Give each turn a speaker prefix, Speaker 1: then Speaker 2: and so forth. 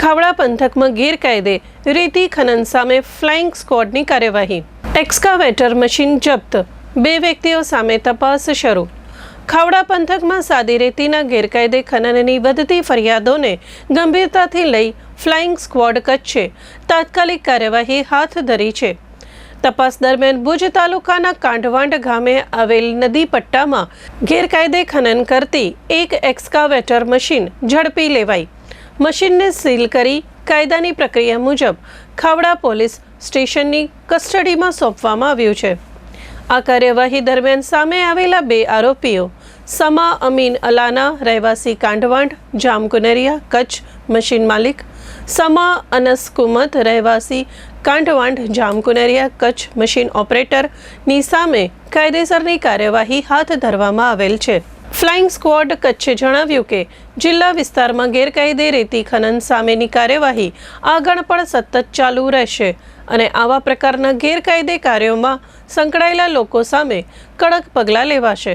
Speaker 1: ખાવડા પંથકમાં ગેરકાયદે રેતી ખનન સામે ફ્લાઇંગ સ્ક્વોડની કાર્યવાહી. એક્સકાવેટર મશીન જપ્ત. બે વ્યક્તિઓ સામે તપાસ શરૂ. ખાવડા પંથકમાં સાદી રેતીના ગેરકાયદે ખનનની વધતી ફરિયાદોને ગંભીરતાથી લઈ ફ્લાઇંગ સ્ક્વોડ કચ્છે તાત્કાલિક કાર્યવાહી હાથ ધરી છે. તપાસ દરમિયાન ભુજ તાલુકાના કાંઢવાંડ ગામે આવેલ નદી પટ્ટામાં ગેરકાયદે ખનન કરતી એક એક્સ્કાવેટર મશીન ઝડપી લેવાઈ. મશીનને સીલ કરી કાયદાની પ્રક્રિયા મુજબ ખાવડા પોલીસ સ્ટેશનની કસ્ટડીમાં સોંપવામાં આવ્યું છે. આ કાર્યવાહી દરમિયાન સામે આવેલા બે આરોપીઓ સમા અમીન અલાના, રહેવાસી કાંઢવાંડ જામકુનરિયા, કચ્છ મશીન માલિક, સમા અનસ કુમત, રહેવાસી કાંઢવાંડ જામકુનરિયા, કચ્છ મશીન ઓપરેટરની સામે કાયદેસરની કાર્યવાહી હાથ ધરવામાં આવેલ છે. ફ્લાઇંગ સ્કવોડ કચ્છે જણાવ્યું કે, જિલ્લા વિસ્તારમાં ગેરકાયદે રેતી ખનન સામેની કાર્યવાહી આગળ પણ સતત ચાલુ રહેશે અને આવા પ્રકારના ગેરકાયદે કાર્યોમાં સંકળાયેલા લોકો સામે કડક પગલાં લેવાશે.